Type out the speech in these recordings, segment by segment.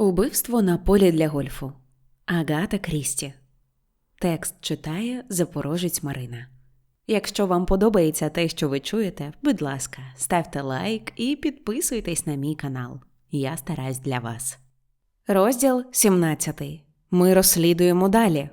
Убивство на полі для гольфу. Агата Крісті. Текст читає Запорожець Марина. Якщо вам подобається те, що ви чуєте, будь ласка, ставте лайк і підписуйтесь на мій канал. Я стараюсь для вас. Розділ 17. Ми розслідуємо далі.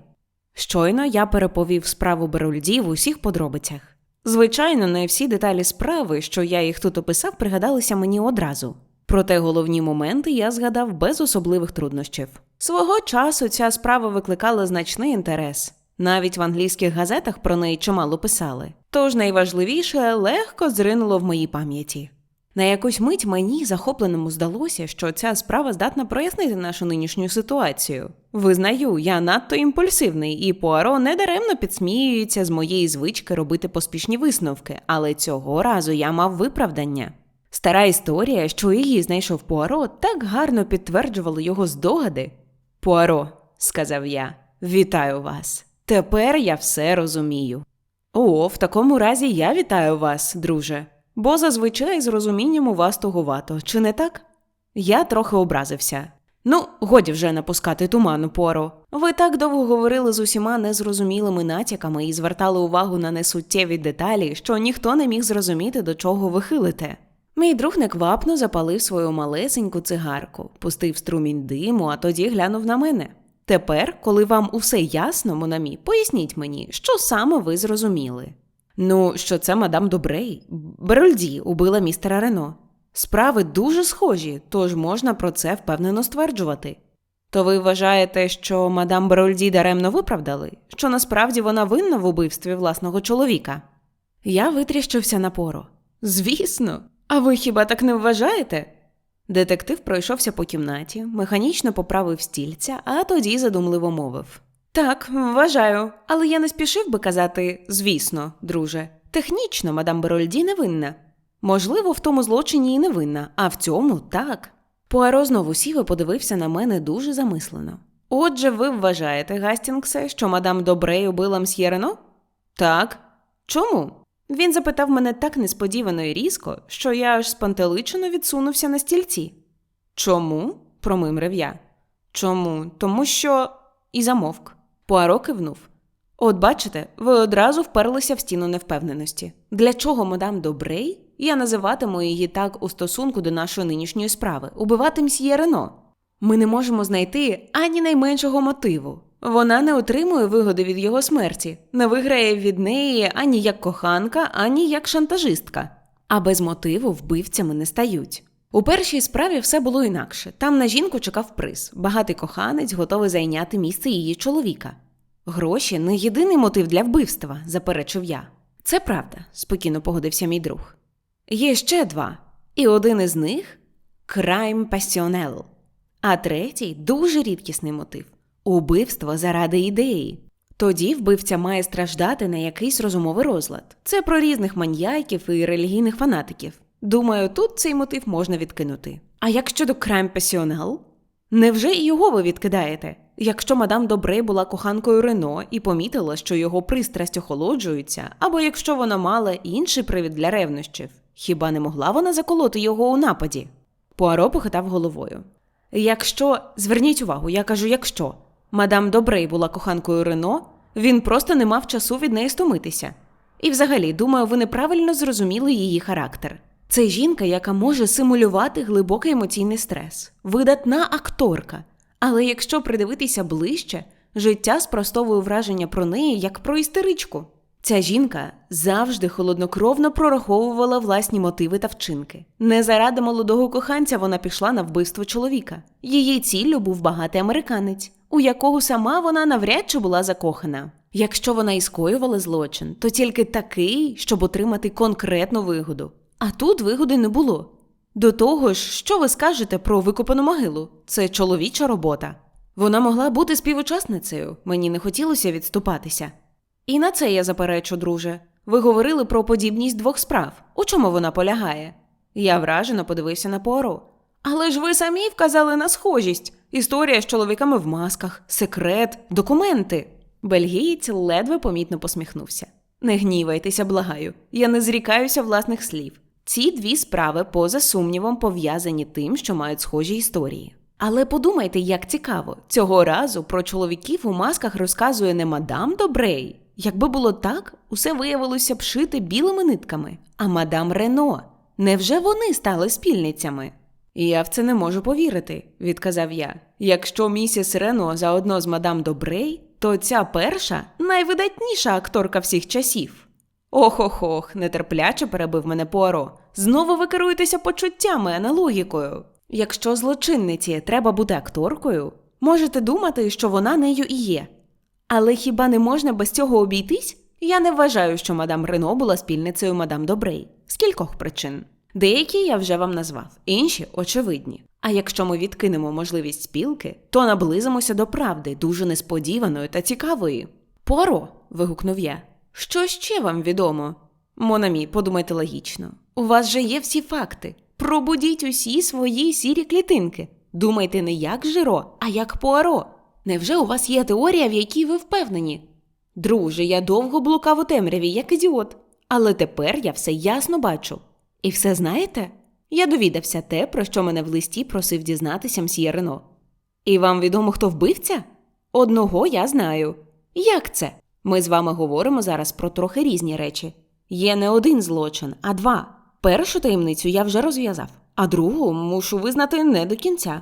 Щойно я переповів справу Берульді в усіх подробицях. Звичайно, не всі деталі справи, що я їх тут описав, пригадалися мені одразу. Проте головні моменти я згадав без особливих труднощів. Свого часу ця справа викликала значний інтерес. Навіть в англійських газетах про неї чимало писали. Тож найважливіше легко зринуло в моїй пам'яті. На якусь мить мені захопленому здалося, що ця справа здатна прояснити нашу нинішню ситуацію. Визнаю, я надто імпульсивний, і Пуаро недаремно підсміюється з моєї звички робити поспішні висновки, але цього разу я мав виправдання. Стара історія, що її знайшов Пуаро, так гарно підтверджувала його здогади. Пуаро, сказав я, вітаю вас. Тепер я все розумію. О, в такому разі я вітаю вас, друже, бо зазвичай з розумінням у вас туговато, чи не так? Я трохи образився. Ну, годі вже напускати туману, Пуаро. Ви так довго говорили з усіма незрозумілими натяками і звертали увагу на несуттєві деталі, що ніхто не міг зрозуміти, до чого ви хилите. Мій друг неквапно запалив свою малесеньку цигарку, пустив струмінь диму, а тоді глянув на мене. Тепер, коли вам усе ясно, Монамі, поясніть мені, що саме ви зрозуміли. Ну, що це мадам Добрей, Берольді убила містера Рено. Справи дуже схожі, тож можна про це впевнено стверджувати. То ви вважаєте, що мадам Берольді даремно виправдали, що насправді вона винна в убивстві власного чоловіка? Я витріщився на поро. Звісно, а ви хіба так не вважаєте? Детектив пройшовся по кімнаті, механічно поправив стільця, а тоді задумливо мовив. Так, вважаю, але я не спішив би казати, звісно, друже. Технічно, мадам Берольді не винна. Можливо, в тому злочині і не винна, а в цьому так. Пуаро знову сів і подивився на мене дуже замислено. Отже, ви вважаєте, Гастінгсе, що мадам Добрей убила мсьє Рено? Так. Чому? Він запитав мене так несподівано і різко, що я аж спантеличено відсунувся на стільці. Чому? промимрив я. Чому? Тому що. і замовк. Пуаро кивнув. От бачите, ви одразу вперлися в стіну невпевненості. Для чого мадам Добрей? Я називатиму її так у стосунку до нашої нинішньої справи убивати мсьє Рено. Ми не можемо знайти ані найменшого мотиву. Вона не отримує вигоди від його смерті, не виграє від неї ані як коханка, ані як шантажистка. А без мотиву вбивцями не стають. У першій справі все було інакше. Там на жінку чекав приз. Багатий коханець готовий зайняти місце її чоловіка. Гроші не єдиний мотив для вбивства, заперечив я. Це правда, спокійно погодився мій друг. Є ще два, і один із них крайм пасіонел, а третій дуже рідкісний мотив убивство заради ідеї. Тоді вбивця має страждати на якийсь розумовий розлад. Це про різних маньяків і релігійних фанатиків. Думаю, тут цей мотив можна відкинути. А як щодо крайм пасіонел? Невже і його ви відкидаєте? Якщо мадам Добрей була коханкою Рено і помітила, що його пристрасть охолоджується, або якщо вона мала інший привід для ревнощів, хіба не могла вона заколоти його у нападі? Пуаро похитав головою. Якщо, зверніть увагу, я кажу, якщо мадам Добрей була коханкою Рено, він просто не мав часу від неї стомитися. І взагалі, думаю, ви неправильно зрозуміли її характер. Це жінка, яка може симулювати глибокий емоційний стрес, видатна акторка. Але якщо придивитися ближче, життя спростовує враження про неї як про істеричку. Ця жінка завжди холоднокровно прораховувала власні мотиви та вчинки. Не заради молодого коханця вона пішла на вбивство чоловіка. Її ціллю був багатий американець, у якого сама вона навряд чи була закохана. Якщо вона і скоювала злочин, то тільки такий, щоб отримати конкретну вигоду. А тут вигоди не було. До того ж, що ви скажете про викопану могилу? Це чоловіча робота. Вона могла бути співучасницею, мені не хотілося відступатися. І на це я заперечу, друже. Ви говорили про подібність двох справ. У чому вона полягає? Я вражено подивився на Пуаро. Але ж ви самі вказали на схожість. Історія з чоловіками в масках, секрет, документи. Бельгієць ледве помітно посміхнувся. Не гнівайтеся, благаю, я не зрікаюся власних слів. Ці дві справи, поза сумнівом, пов'язані тим, що мають схожі історії. Але подумайте, як цікаво, цього разу про чоловіків у масках розказує не мадам Добрей. Якби було так, усе виявилося б шити білими нитками, а мадам Рено. Невже вони стали спільницями? Я в це не можу повірити, відказав я. Якщо місіс Рено заодно з мадам Добрей, то ця перша найвидатніша акторка всіх часів. Ох ох ох, нетерпляче перебив мене Пуаро. Знову ви керуєтеся почуттями, а не логікою. Якщо злочинниці треба бути акторкою, можете думати, що вона нею і є. Але хіба не можна без цього обійтись? Я не вважаю, що мадам Рено була спільницею мадам Добрей з кількох причин. Деякі я вже вам назвав, інші очевидні. А якщо ми відкинемо можливість спілки, то наблизимося до правди, дуже несподіваної та цікавої. Поро. вигукнув я. Що ще вам відомо? Монамі, подумайте логічно. У вас же є всі факти. Пробудіть усі свої сірі клітинки. Думайте не як Жиро, а як Пуаро. Невже у вас є теорія, в якій ви впевнені? Друже, я довго блукав у темряві, як ідіот. Але тепер я все ясно бачу. І все знаєте? Я довідався те, про що мене в листі просив дізнатися мсьє Рено. І вам відомо, хто вбивця? Одного я знаю. Як це? Ми з вами говоримо зараз про трохи різні речі. Є не один злочин, а два. Першу таємницю я вже розв'язав, а другу мушу визнати не до кінця.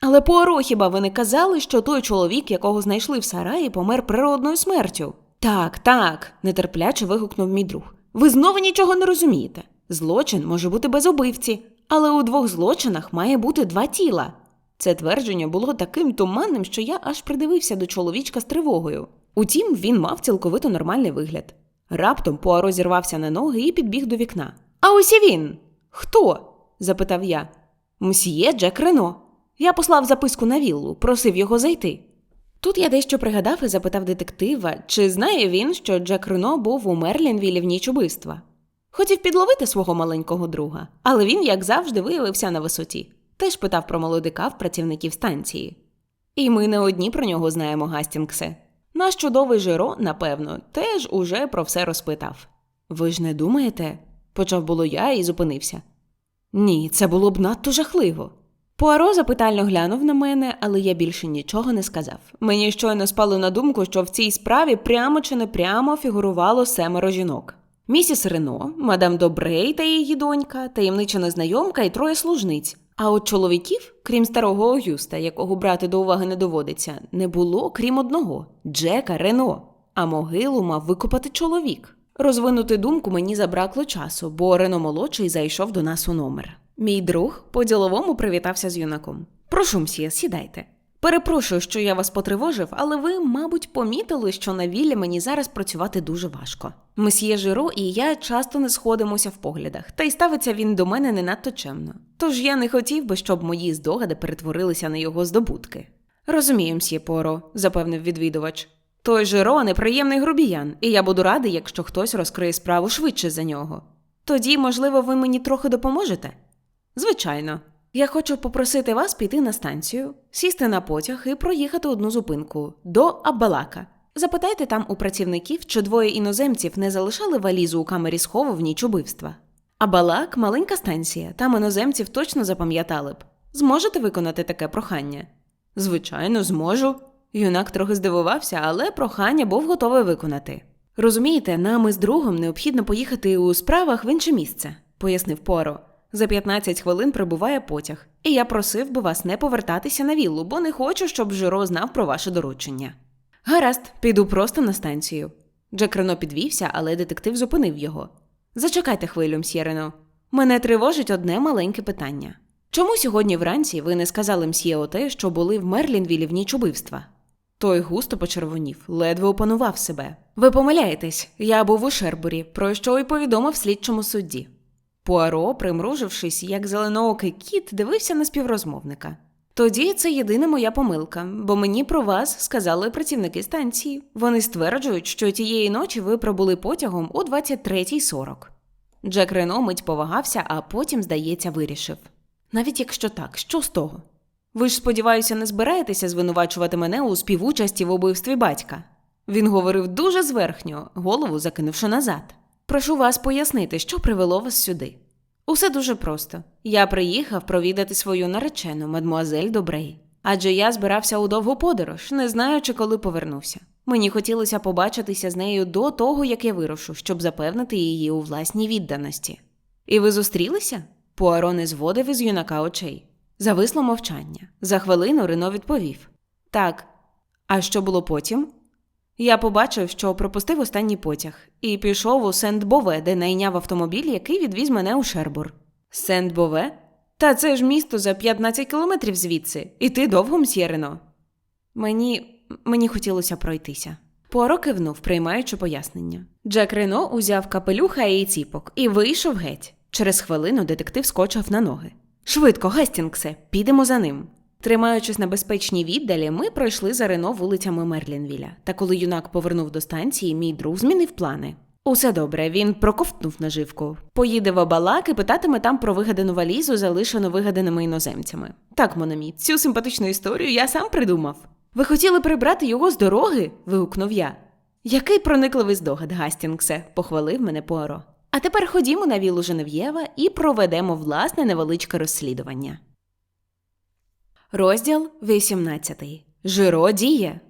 Але Пуаро, хіба ви не казали, що той чоловік, якого знайшли в сараї, помер природною смертю? Так, так, нетерпляче вигукнув мій друг. Ви знову нічого не розумієте. Злочин може бути без убивці, але у двох злочинах має бути два тіла. Це твердження було таким туманним, що я аж придивився до чоловічка з тривогою. Утім, він мав цілковито нормальний вигляд. Раптом Пуаро зірвався на ноги і підбіг до вікна. А ось і він. Хто? запитав я. Мсьє Джек Рено. Я послав записку на віллу, просив його зайти. Тут я дещо пригадав і запитав детектива, чи знає він, що Джек Рено був у Мерлінвілі в ніч убивства. Хотів підловити свого маленького друга, але він, як завжди, виявився на висоті. Теж питав про молодика в працівників станції. І ми не одні про нього знаємо, Гастінгсе. Наш чудовий Жиро, напевно, теж уже про все розпитав. Ви ж не думаєте? почав було я і зупинився. Ні, це було б надто жахливо. Пуаро запитально глянув на мене, але я більше нічого не сказав. Мені щойно спало на думку, що в цій справі прямо чи не прямо фігурувало семеро жінок. Місіс Рено, мадам Добрей та її донька, таємнича незнайомка і троє служниць. А от чоловіків, крім старого Огюста, якого брати до уваги не доводиться, не було крім одного Джека Рено. А могилу мав викопати чоловік. Розвинути думку мені забракло часу, бо Рено молодший зайшов до нас у номер. Мій друг по-діловому привітався з юнаком. Прошу, мсьє, сідайте. Перепрошую, що я вас потривожив, але ви, мабуть, помітили, що на віллі мені зараз працювати дуже важко. Месьє Жиро і я часто не сходимося в поглядах, та й ставиться він до мене не надто чемно. Тож я не хотів би, щоб мої здогади перетворилися на його здобутки. Розумію, мсьє Поро, запевнив відвідувач. Той Жиро неприємний грубіян, і я буду радий, якщо хтось розкриє справу швидше за нього. Тоді, можливо, ви мені трохи допоможете? Звичайно. Я хочу попросити вас піти на станцію, сісти на потяг і проїхати одну зупинку до Аббалака. Запитайте там у працівників, чи двоє іноземців не залишали валізу у камері схову в ніч убивства. Абалак маленька станція, там іноземців точно запам'ятали б. Зможете виконати таке прохання? Звичайно, зможу. Юнак трохи здивувався, але прохання був готовий виконати. Розумієте, нам із другом необхідно поїхати у справах в інше місце, пояснив Поро. За 15 хвилин прибуває потяг, і я просив би вас не повертатися на віллу, бо не хочу, щоб Жиро знав про ваше доручення. Гаразд, піду просто на станцію. Джек Рено підвівся, але детектив зупинив його. Зачекайте хвилю, мсьє. Мене тривожить одне маленьке питання. Чому сьогодні вранці ви не сказали мсьє оте, що були в Мерлінвілі в ніч убивства? Той густо почервонів, ледве опанував себе. Ви помиляєтесь, я був у Шербурі, про що й повідомив слідчому судді. Пуаро, примружившись, як зеленоокий кіт, дивився на співрозмовника. Тоді це єдина моя помилка, бо мені про вас сказали працівники станції. Вони стверджують, що тієї ночі ви пробули потягом о 23.40. Джек Рено мить повагався, а потім, здається, вирішив. Навіть якщо так, що з того? Ви ж, сподіваюся, не збираєтеся звинувачувати мене у співучасті в убивстві батька. Він говорив дуже зверхньо, голову закинувши назад. Прошу вас пояснити, що привело вас сюди. Усе дуже просто. Я приїхав провідати свою наречену, мадмуазель Добрей. Адже я збирався у довгу подорож, не знаючи, коли повернуся. Мені хотілося побачитися з нею до того, як я вирушу, щоб запевнити її у власній відданості. І ви зустрілися? Пуаро не зводив із юнака очей. Зависло мовчання. За хвилину Рено відповів: Так. А що було потім? Я побачив, що пропустив останній потяг, і пішов у Сент-Бове, де найняв автомобіль, який відвіз мене у Шербур. Сент-Бове? Та це ж місто за 15 кілометрів звідси, і ти довго мсьє Рено?» Мені. мені хотілося пройтися. Пуаро кивнув, приймаючи пояснення. Джек Рено узяв капелюха і ціпок і вийшов геть. Через хвилину детектив скочив на ноги. Швидко, Гастінгсе, підемо за ним. Тримаючись на безпечній віддалі, ми пройшли за Рено вулицями Мерлінвіля. Та коли юнак повернув до станції, мій друг змінив плани. Усе добре, він проковтнув наживку. Поїде в Абалак і питатиме там про вигадану валізу, залишену вигаданими іноземцями. Так, Мономі, цю симпатичну історію я сам придумав. Ви хотіли прибрати його з дороги? вигукнув я. Який проникливий здогад, Гастінгсе, похвалив мене Пуаро. А тепер ходімо на вілу Женев'єва і проведемо власне невеличке розслідування. Розділ 18. Жиро діє.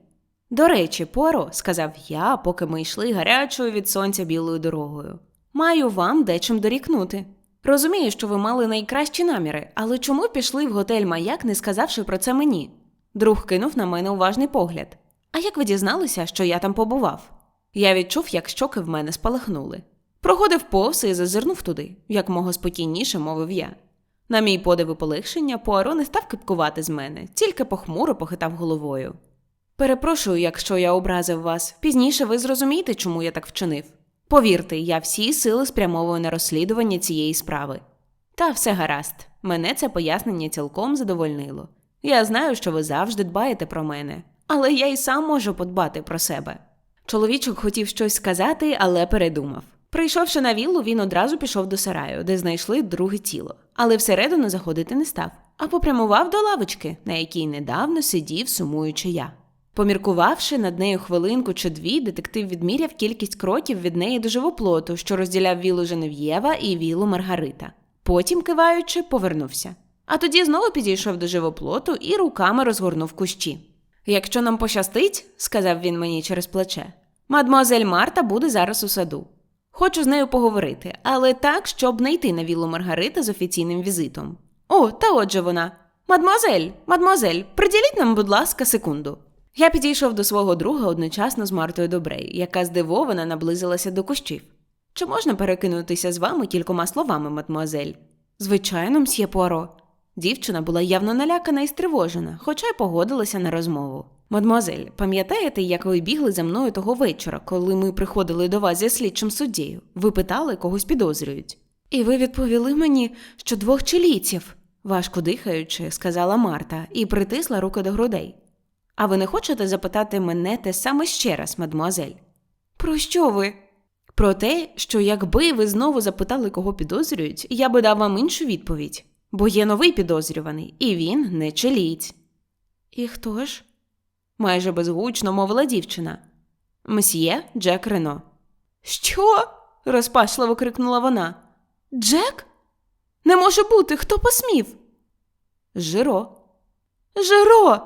До речі, Поро, сказав я, поки ми йшли гарячою від сонця білою дорогою. Маю вам дечим дорікнути. Розумію, що ви мали найкращі наміри, але чому пішли в готель маяк, не сказавши про це мені? Друг кинув на мене уважний погляд. А як ви дізналися, що я там побував? Я відчув, як щоки в мене спалахнули. Проходив повз і зазирнув туди, як мого спокійніше мовив я. На мій подив і полегшення, Пуаро не став кипкувати з мене, тільки похмуро похитав головою. Перепрошую, якщо я образив вас. Пізніше ви зрозумієте, чому я так вчинив. Повірте, я всі сили спрямовую на розслідування цієї справи. Та все гаразд, мене це пояснення цілком задовольнило. Я знаю, що ви завжди дбаєте про мене, але я й сам можу подбати про себе. Чоловічок хотів щось сказати, але передумав. Прийшовши на віллу, він одразу пішов до сараю, де знайшли друге тіло, але всередину заходити не став, а попрямував до лавочки, на якій недавно сидів, сумуючи я. Поміркувавши над нею хвилинку чи дві, детектив відміряв кількість кроків від неї до живоплоту, що розділяв вілу Женев'єва і вілу Маргарита. Потім, киваючи, повернувся. А тоді знову підійшов до живоплоту і руками розгорнув кущі. Якщо нам пощастить, сказав він мені через плече, мадмуазель Марта буде зараз у саду. Хочу з нею поговорити, але так, щоб не йти на віллу Маргарити з офіційним візитом. О, та отже вона. Мадмуазель, мадмуазель, приділіть нам, будь ласка, секунду. Я підійшов до свого друга одночасно з Мартою Добрей, яка здивована наблизилася до кущів. Чи можна перекинутися з вами кількома словами, мадмуазель? Звичайно, мсьє Пуаро. Дівчина була явно налякана і стривожена, хоча й погодилася на розмову. Мадмуазель, пам'ятаєте, як ви бігли за мною того вечора, коли ми приходили до вас зі слідчим суддєю? Ви питали, когось підозрюють. І ви відповіли мені, що двох чилійців, важко дихаючи, сказала Марта і притисла руки до грудей. А ви не хочете запитати мене те саме ще раз, мадмуазель? Про що ви? Про те, що якби ви знову запитали, кого підозрюють, я би дав вам іншу відповідь, бо є новий підозрюваний, і він не чилієць. І хто ж? Майже безгучно мовила дівчина. Мсьє Джек Рено. Що? розпачливо крикнула вона. Джек? Не може бути, хто посмів? Жиро. Жиро.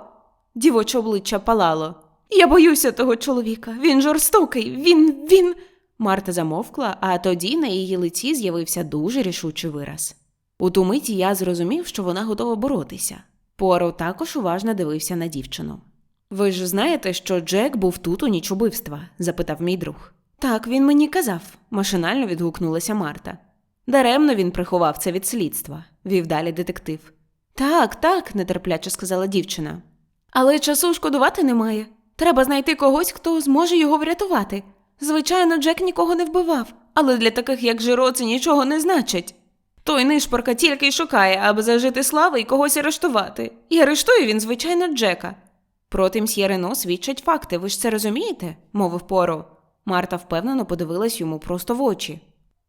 Дівоче обличчя палало. Я боюся того чоловіка. Він жорстокий. Він, він. Марта замовкла, а тоді на її лиці з'явився дуже рішучий вираз. У ту миті я зрозумів, що вона готова боротися. Поро також уважно дивився на дівчину. Ви ж знаєте, що Джек був тут у ніч убивства? запитав мій друг. Так, він мені казав, машинально відгукнулася Марта. Даремно він приховав це від слідства, вів далі детектив. Так, так, нетерпляче сказала дівчина. Але часу шкодувати немає. Треба знайти когось, хто зможе його врятувати. Звичайно, Джек нікого не вбивав, але для таких, як Жиро, це нічого не значить. Той нишпорка тільки й шукає, аби зажити слави і когось арештувати. І арештує він, звичайно, Джека. Проти мсьє Рено свідчать факти, ви ж це розумієте? мовив Поро. Марта впевнено подивилась йому просто в очі.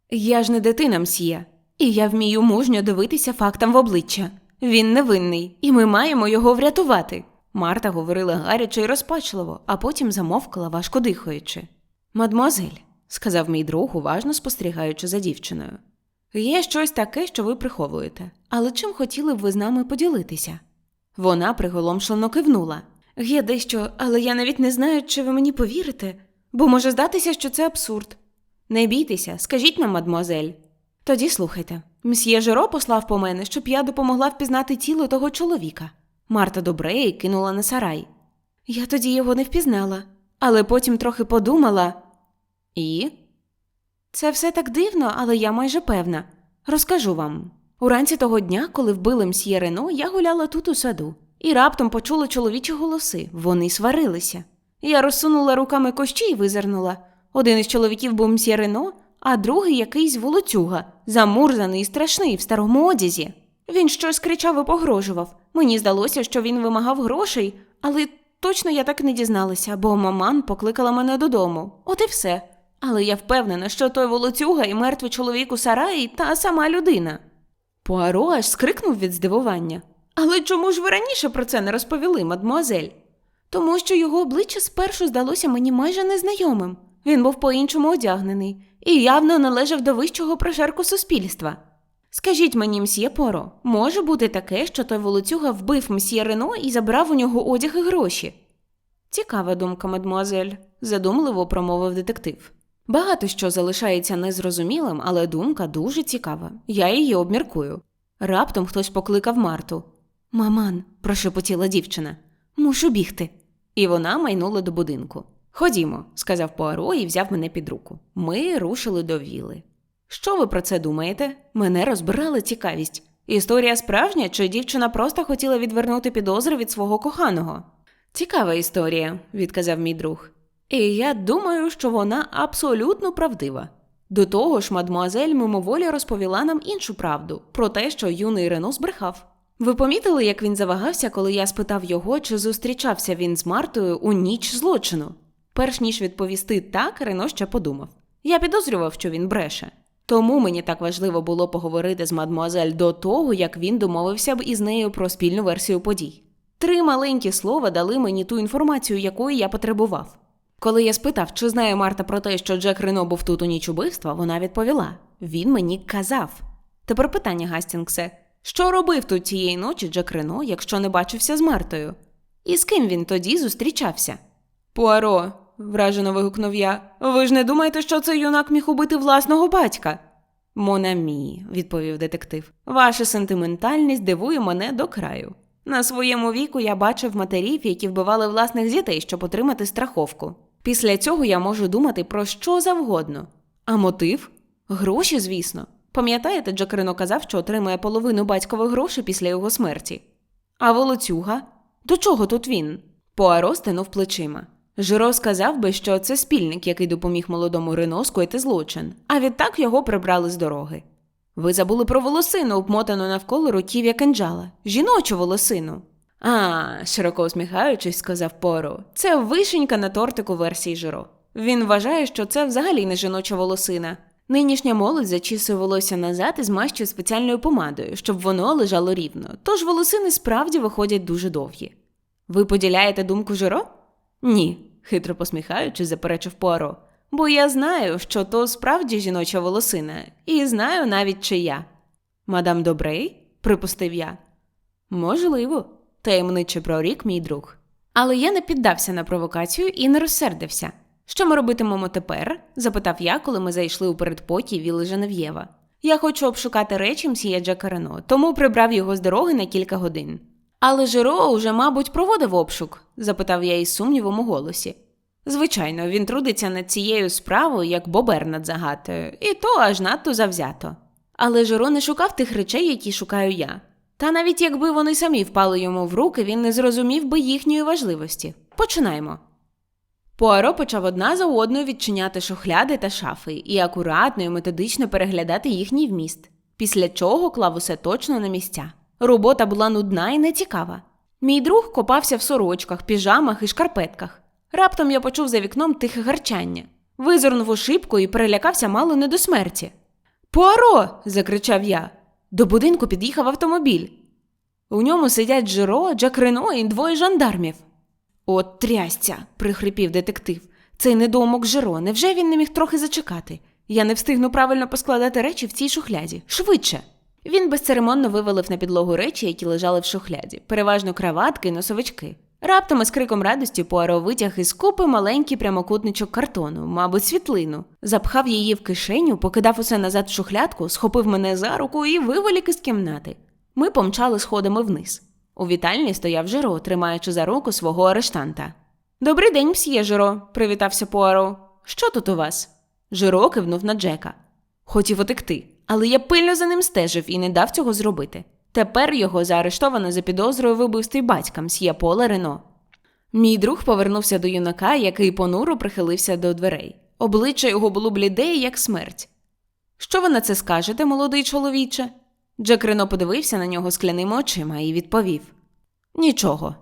Я ж не дитина мсьє, і я вмію мужньо дивитися фактам в обличчя. Він невинний, і ми маємо його врятувати. Марта говорила гаряче й розпачливо, а потім замовкла, важко дихаючи. Мадмозель, сказав мій друг, уважно спостерігаючи за дівчиною. Є щось таке, що ви приховуєте, але чим хотіли б ви з нами поділитися? Вона приголомшено кивнула. Є дещо, але я навіть не знаю, чи ви мені повірите, бо може здатися, що це абсурд. Не бійтеся, скажіть нам, мадмуазель. Тоді слухайте. Мсьє Жиро послав по мене, щоб я допомогла впізнати тіло того чоловіка. Марта Добреї кинула на сарай. Я тоді його не впізнала, але потім трохи подумала. І? Це все так дивно, але я майже певна. Розкажу вам. Уранці того дня, коли вбили мсьє Рено, я гуляла тут у саду і раптом почула чоловічі голоси. Вони сварилися. Я розсунула руками кощі і визирнула. Один із чоловіків був мсьє Рено, а другий якийсь волоцюга, замурзаний і страшний в старому одязі. Він щось кричав і погрожував. Мені здалося, що він вимагав грошей, але точно я так не дізналася, бо маман покликала мене додому. От і все. Але я впевнена, що той волоцюга і мертвий чоловік у сараї та сама людина. Пуаро аж скрикнув від здивування. Але чому ж ви раніше про це не розповіли, мадмуазель? Тому що його обличчя спершу здалося мені майже незнайомим. Він був по-іншому одягнений і явно належав до вищого прошарку суспільства. Скажіть мені, мсьє Поро, може бути таке, що той волоцюга вбив мсьє Рено і забрав у нього одяг і гроші? Цікава думка, мадмуазель, задумливо промовив детектив. Багато що залишається незрозумілим, але думка дуже цікава. Я її обміркую. Раптом хтось покликав Марту. Маман, прошепотіла дівчина, мушу бігти. І вона майнула до будинку. Ходімо, сказав Пуаро і взяв мене під руку. Ми рушили до віли. Що ви про це думаєте? Мене розбирала цікавість. Історія справжня, чи дівчина просто хотіла відвернути підозри від свого коханого? Цікава історія, відказав мій друг. І я думаю, що вона абсолютно правдива. До того ж, мадмуазель мимоволі розповіла нам іншу правду про те, що юний Рено збрехав. Ви помітили, як він завагався, коли я спитав його, чи зустрічався він з Мартою у ніч злочину? Перш ніж відповісти так, Рено ще подумав. Я підозрював, що він бреше. Тому мені так важливо було поговорити з мадмуазель до того, як він домовився б із нею про спільну версію подій. Три маленькі слова дали мені ту інформацію, якої я потребував. Коли я спитав, чи знає Марта про те, що Джек Рено був тут у ніч убивства, вона відповіла: він мені казав. Тепер питання, Гастінгсе, що робив тут цієї ночі Джек Рено, якщо не бачився з Мартою? І з ким він тоді зустрічався? Пуаро, вражено вигукнув я. Ви ж не думаєте, що цей юнак міг убити власного батька? Монамі, відповів детектив. Ваша сентиментальність дивує мене до краю. На своєму віку я бачив матерів, які вбивали власних дітей, щоб отримати страховку. Після цього я можу думати про що завгодно. А мотив? Гроші, звісно. Пам'ятаєте, Джек Рено казав, що отримає половину батькових грошей після його смерті. А волоцюга? До чого тут він? Пуаро стинув плечима. Жиро сказав би, що це спільник, який допоміг молодому Рено скоїти злочин, а відтак його прибрали з дороги. Ви забули про волосину, обмотану навколо руків'я кинджала, жіночу волосину. А, широко усміхаючись, сказав Поро, це вишенька на тортику версії Жиро. Він вважає, що це взагалі не жіноча волосина. Нинішня молодь зачісує волосся назад і змащує спеціальною помадою, щоб воно лежало рівно, тож волосини справді виходять дуже довгі. Ви поділяєте думку Жиро? Ні, хитро посміхаючись, заперечив Пуаро. Бо я знаю, що то справді жіноча волосина, і знаю навіть чия. Мадам Добрей? припустив я. Можливо, таємниче прорік мій друг. Але я не піддався на провокацію і не розсердився. Що ми робитимемо тепер? запитав я, коли ми зайшли у передпокій Віли Женев'єва. Я хочу обшукати речі мсія Джека Рено, тому прибрав його з дороги на кілька годин. Але Жиро уже, мабуть, проводив обшук? запитав я із сумнівом у голосі. Звичайно, він трудиться над цією справою, як бобер над загатою, і то аж надто завзято. Але Жиро не шукав тих речей, які шукаю я. Та навіть якби вони самі впали йому в руки, він не зрозумів би їхньої важливості. Починаємо. Пуаро почав одна за одною відчиняти шухляди та шафи і акуратно і методично переглядати їхній вміст, після чого клав усе точно на місця. Робота була нудна і нецікава. Мій друг копався в сорочках, піжамах і шкарпетках. Раптом я почув за вікном тихе гарчання, визирнув у шибку і перелякався мало не до смерті. Пуаро. закричав я. До будинку під'їхав автомобіль. У ньому сидять Джеро, Джак Рено і двоє жандармів. От трясця, прихрипів детектив. Цей недоумок Жиро, невже він не міг трохи зачекати? Я не встигну правильно поскладати речі в цій шухляді. Швидше. Він безцеремонно вивалив на підлогу речі, які лежали в шухляді, переважно краватки і носовички. Раптом із криком радості Пуаро витяг із купи маленький прямокутничок картону, мабуть, світлину, запхав її в кишеню, покидав усе назад в шухлядку, схопив мене за руку і виволік із кімнати. Ми помчали сходами вниз. У вітальні стояв Жиро, тримаючи за руку свого арештанта. Добрий день, мсьє Жиро, привітався Пуаро. Що тут у вас? Жиро кивнув на Джека. Хотів утекти, але я пильно за ним стежив і не дав цього зробити. Тепер його заарештовано за підозрою в убивстві батька мсьє Пола Рено. Мій друг повернувся до юнака, який понуро прихилився до дверей. Обличчя його було бліде, як смерть. Що ви на це скажете, молодий чоловіче? Джек Рено подивився на нього скляними очима і відповів: Нічого.